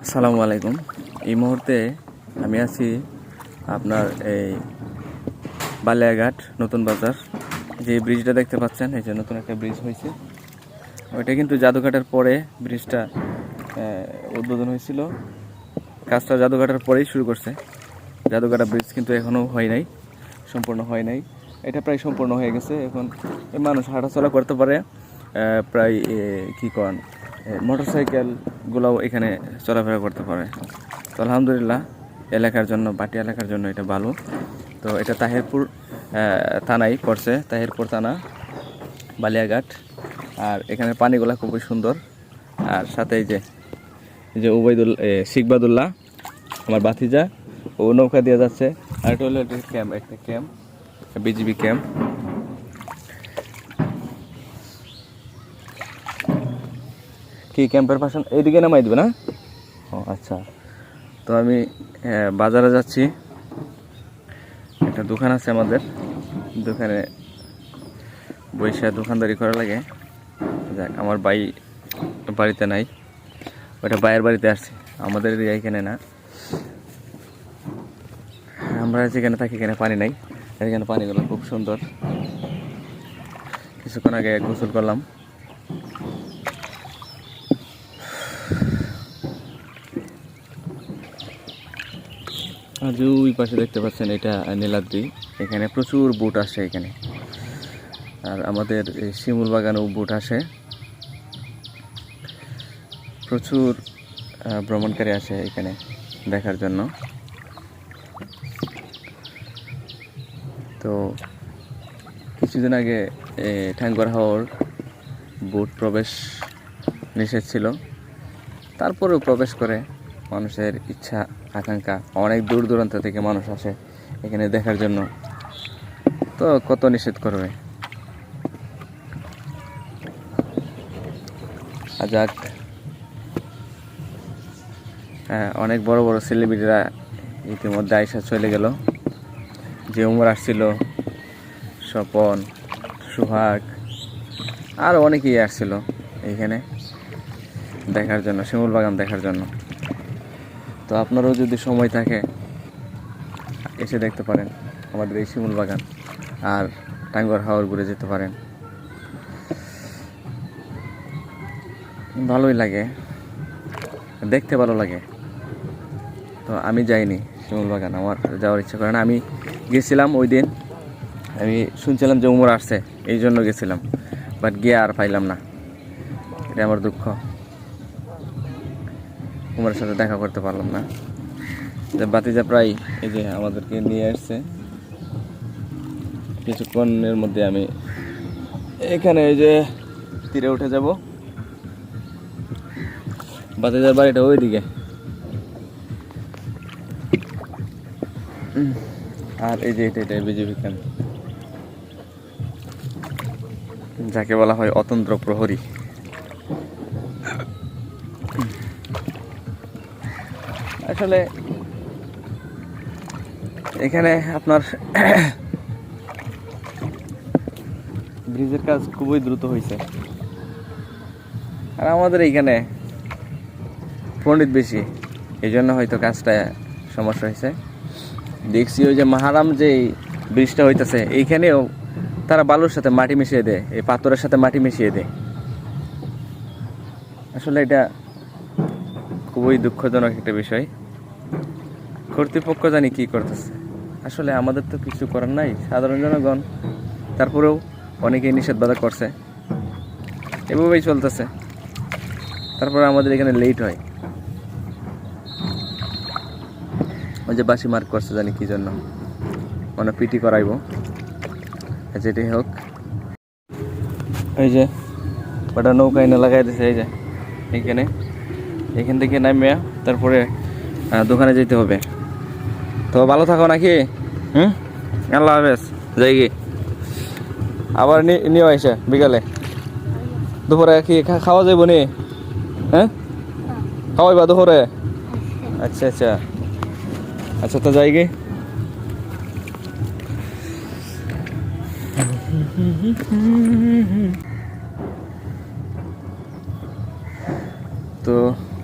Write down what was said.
আসসালামু আলাইকুম। এই মুহূর্তে আমি আছি আপনার এই বালিয়াঘাট নতুন বাজার। যে ব্রিজটা দেখতে পাচ্ছেন, এই যে নতুন একটা ব্রিজ হয়েছে। ওইটা কিন্তু জাদুঘাটের পরে ব্রিজটা উদ্বোধন হয়েছিল। কাজটা জাদুঘাটের পরেই শুরু করছে। জাদুঘাটা ব্রিজ কিন্তু এখনও হয় নাই, সম্পূর্ণ হয় নাই। এটা প্রায় সম্পূর্ণ হয়ে গেছে। এখন মানুষ হাঁটাচলা করতে পারে প্রায় কি কন মোটর সাইকেলগুলোও এখানে চলাফেরা করতে পারে। তো আলহামদুলিল্লাহ এলাকার জন্য বাটি এলাকার জন্য এটা ভালো। তো এটা তাহিরপুর থানায় পড়ছে তাহিরপুর থানা বালিয়াঘাট। আর এখানে পানিগুলা খুবই সুন্দর। আর সাথে এই যে যে উবাইদুল এ, শিকবাদুল্লাহ আমার বাতিজা ও নৌকা দিয়ে যাচ্ছে। আর এটা হলো একটা ক্যাম্প একটা ক্যাম্প বিজিবি ক্যাম্প। কি ক্যাম্পের পাশে? এইদিকে নামাই দেবে না? ও আচ্ছা। তো আমি বাজারে যাচ্ছি। একটা দোকান আছে আমাদের। দোকানে বৈশা দোকানদারি করা লাগে। যাক, আমার বাই বাড়িতে নাই। ওটা বাইয়ের বাড়িতে আসছি। আমাদের এখানে না। আমরা যেখানে থাকি, এখানে পানি নাই। এখানে পানিগুলো খুব সুন্দর। কিছুক্ষণ আগে গোসল করলাম। আর যে ওই পাশে দেখতে পাচ্ছেন এটা নীলাদ্রি। এখানে প্রচুর বুট আসে এখানে। আর আমাদের শিমুল বাগানেও বুট আসে। প্রচুর ভ্রমণকারী আসে এখানে দেখার জন্য। তো কিছুদিন আগে এ, ঠাঙ্গর হাওর বুট প্রবেশ নিষেধ ছিল। তারপরেও প্রবেশ করে। মানুষের ইচ্ছা, আকাঙ্ক্ষা অনেক দূর দূরান্ত থেকে মানুষ আসে এখানে দেখার জন্য। তো কত নিষেধ করবে? যাক। হ্যাঁ অনেক বড় বড় সেলিব্রিটিরা ইতিমধ্যে আইসা চলে গেল। যে উমর আসছিল, স্বপন, সুহাগ, আর অনেকেই আসছিল এইখানে দেখার জন্য, শিমুল বাগান দেখার জন্য। তো আপনারও যদি সময় থাকে, এসে দেখতে পারেন আমাদের এই শিমুল বাগান আর টাঙ্গর হাওর ঘুরে যেতে পারেন। ভালোই লাগে, দেখতে ভালো লাগে। তো আমি যাইনি শিমুল বাগান, আমার যাওয়ার ইচ্ছা করে না। আমি গেছিলাম ওই দিন, আমি শুনছিলাম যে উমর আসছে, এই জন্য গেছিলাম বাট গিয়ে আর পাইলাম না। এটা আমার দুঃখ। উমরের সাথে দেখা করতে পারলাম না। বাতিজা প্রায় এই যে আমাদেরকে নিয়ে আসছে। কিছুক্ষণের মধ্যে আমি এখানে এই যে তীরে উঠে যাব। বাতিজার বাড়িটা ওইদিকে। আর এই যে এটা এটা বিজেপি ক্যাম্প যাকে বলা হয় অতন্ত্র প্রহরী। আসলে এখানে আপনার ব্রিজের কাজ খুবই দ্রুত হয়েছে আর আমাদের এইখানে পণ্ডিত বেশি এই জন্য হয়তো কাজটা সমস্যা হয়েছে দেখছি ওই যে মাহারাম যে ব্রিজটা হইতেছে, এইখানেও তারা বালুর সাথে মাটি মিশিয়ে দেয়, এই পাথরের সাথে মাটি মিশিয়ে দেয়। আসলে এটা খুবই দুঃখজনক একটা বিষয়। কর্তৃপক্ষ জানি কি করতেছে। আসলে আমাদের তো কিছু করার নাই, সাধারণ জনগণ। তারপরেও অনেকেই নিষেধবাধা করছে। এভাবেই চলতেছে। তারপরে আমাদের এখানে লেট হয়। ওই যে বাসি মার্ক করছে জানি কি জন্য। মানে পিটি করাইবো। যেটাই হোক। এই যে, ওটা নৌকা এনে লাগাই দিছে, এই যে, এইখানে। এখান থেকে নামিয়া তারপরে দোকানে যেতে হবে। তো ভালো থাকো নাকি? হুম? আল্লাহ হাফেজ। যাই কি আবার নিয়ে এসে বিকালে। দুপুরে কি খাওয়া যাইব নি? হ্যাঁ? খাওয়াইবা দুপুরে? আচ্ছা আচ্ছা। আচ্ছা তো যাই কি তো